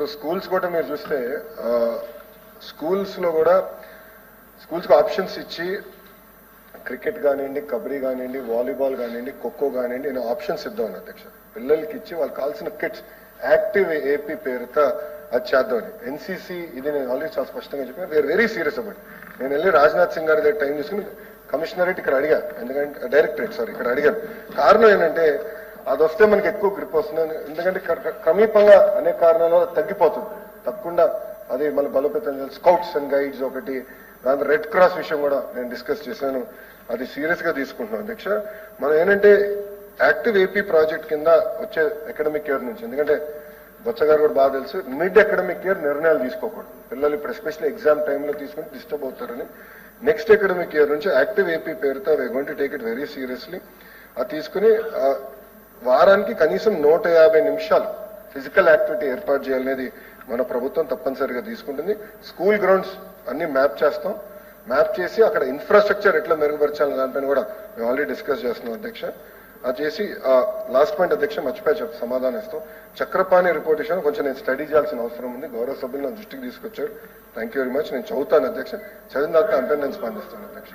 ఇప్పుడు స్కూల్స్ కూడా మీరు చూస్తే స్కూల్స్లో కూడా స్కూల్స్కి ఆప్షన్స్ ఇచ్చి క్రికెట్ కానివ్వండి కబడ్డీ కానివ్వండి వాలీబాల్ కానివ్వండి ఖోఖో కానివ్వండి నేను ఆప్షన్స్ ఇద్దామని అధ్యక్ష. పిల్లలకి ఇచ్చి వాళ్ళకి కావాల్సిన కిట్స్ యాక్టివ్ ఏపీ పేరుతో అది చేద్దామని. ఎన్సీసీ ఇది నేను ఆల్రెడీ చాలా స్పష్టంగా చెప్పాను వీఆర్ వెరీ సీరియస్ అబౌట్ నేను వెళ్ళి రాజ్నాథ్ సింగ్ గారి దగ్గర టైం తీసుకుని కమిషనరేట్ ఇక్కడ అడిగా ఎందుకంటే డైరెక్టరేట్ సారీ ఇక్కడ అడిగాను. కారణం ఏంటంటే అది వస్తే మనకి ఎక్కువ గ్రిప్ వస్తుంది. ఎందుకంటే సమీపంగా క్రమీపంగా అనేక కారణాల వల్ల తగ్గిపోతుంది. తప్పకుండా అది మన బలోపేతం స్కౌట్స్ అండ్ గైడ్స్ ఒకటి దాని రెడ్ క్రాస్ విషయం కూడా నేను డిస్కస్ చేశాను. అది సీరియస్గా తీసుకుంటున్నాం అధ్యక్ష. మనం ఏంటంటే యాక్టివ్ ఏపీ ప్రాజెక్ట్ కింద వచ్చే అకాడమిక్ ఇయర్ నుంచి ఎందుకంటే బొత్స గారు కూడా బాగా తెలుసు మిడ్ అకాడమిక్ ఇయర్ నిర్ణయాలు తీసుకోకూడదు. పిల్లలు ఇప్పుడు ఎస్పెషల్లీ ఎగ్జామ్ టైంలో తీసుకుని డిస్టర్బ్ అవుతారని. నెక్స్ట్ అకాడమిక్ ఇయర్ నుంచి యాక్టివ్ ఏపీ పేరుతో we going to take it very seriously అది తీసుకుని వారానికి కనీసం నూట యాభై నిమిషాలు ఫిజికల్ యాక్టివిటీ ఏర్పాటు చేయాలనేది మన ప్రభుత్వం తప్పనిసరిగా తీసుకుంటుంది. స్కూల్ గ్రౌండ్స్ అన్ని మ్యాప్ చేస్తాం. మ్యాప్ చేసి అక్కడ ఇన్ఫ్రాస్ట్రక్చర్ ఎట్లా మెరుగుపరచాలని దానిపైన కూడా మేము ఆల్రెడీ డిస్కస్ చేస్తున్నాం అధ్యక్ష. అది చేసి లాస్ట్ పాయింట్ అధ్యక్ష మర్చిపోయి చెప్ సమాధానం ఇస్తాం. చక్రపాణి రిపోర్ట్ విషయంలో కొంచెం నేను స్టడీ చేయాల్సిన అవసరం ఉంది. గౌరవ సభ్యులు నా దృష్టికి తీసుకొచ్చారు. Thank you very much. నేను చదువుతాను అధ్యక్ష. చదివిన తర్వాత అంటే నేను స్పందిస్తాను అధ్యక్ష.